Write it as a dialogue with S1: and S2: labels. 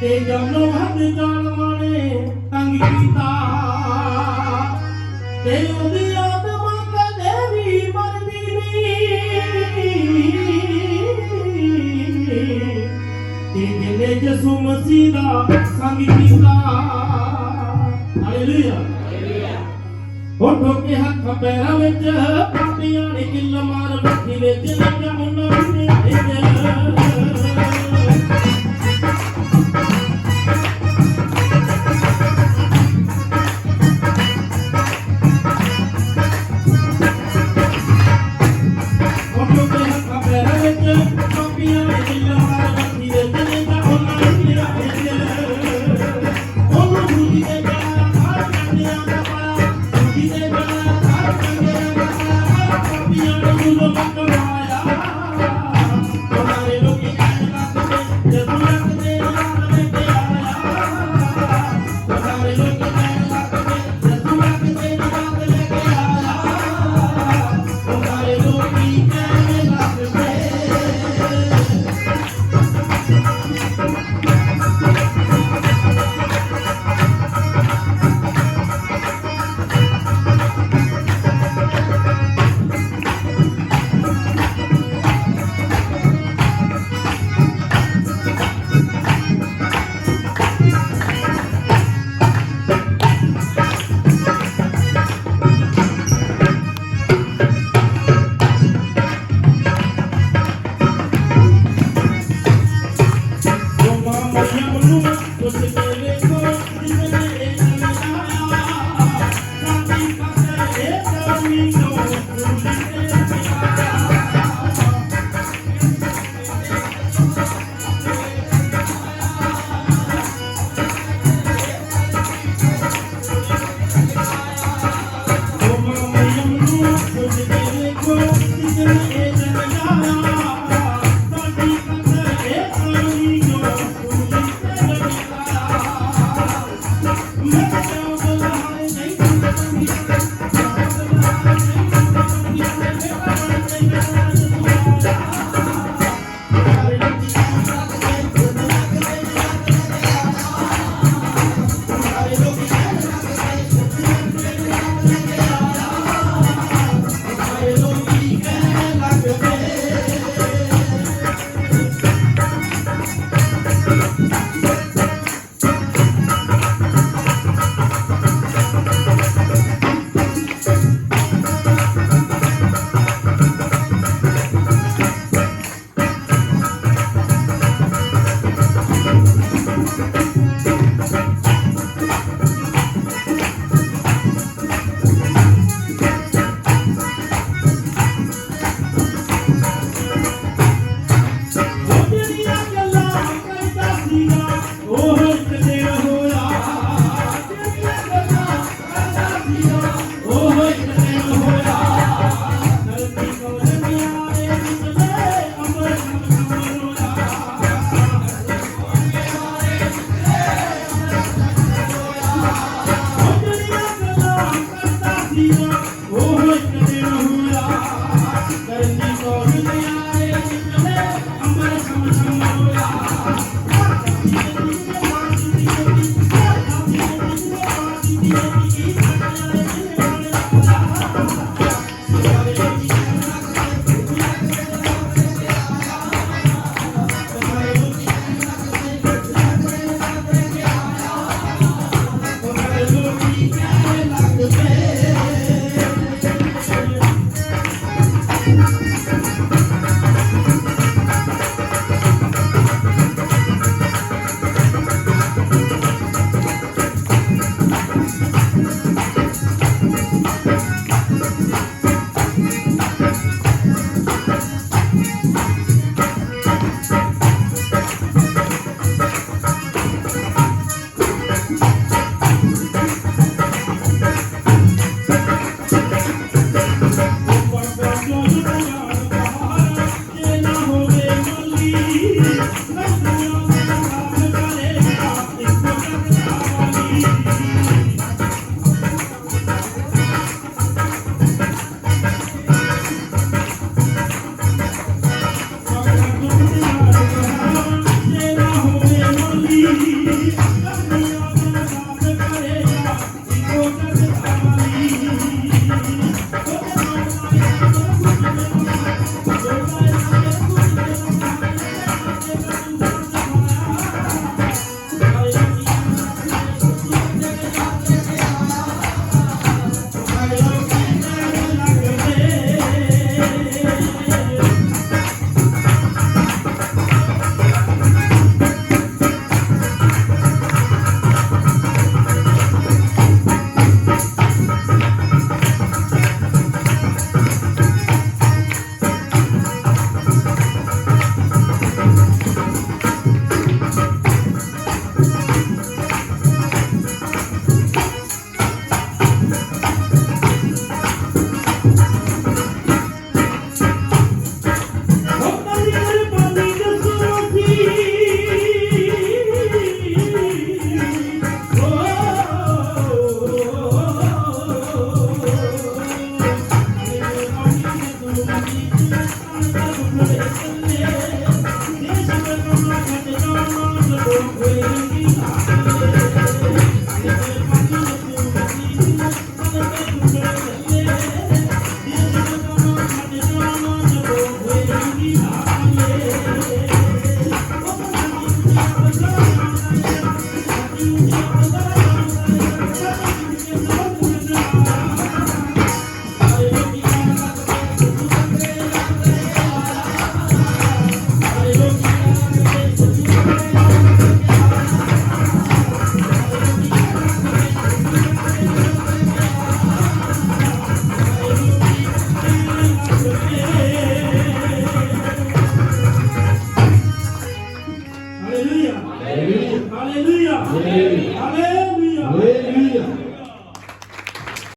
S1: ਤੇ ਜਮਲੋ ਹੱਦ ਜਾਣ ਵਾਲੇ ਤੰਗ ਕੀਤਾ। ਤੇ ਉਹਦੀ ਆਤਮਾ ਕਦੇ ਵੀ ਮਰਦੀ ਨਹੀਂ। ਤੇ ਜਿਹਨੇ ਯਿਸੂ ਮਸੀਹ ਦਾ ਸੰਗ ਕੀਤਾ। ਹਾਲੇਲੂਇਆ। ਉਠੋ ਕੇ ਹੱਥ ਪੈਰਾਂ ਵਿੱਚ ਪਾਪੀਆਂ ਨੇ ਕਿੱਲ ਮਾਰ ਮੱਥੀ ਵਿੱਚ ਲੱਗਾ Munna Thank you. Thank
S2: you.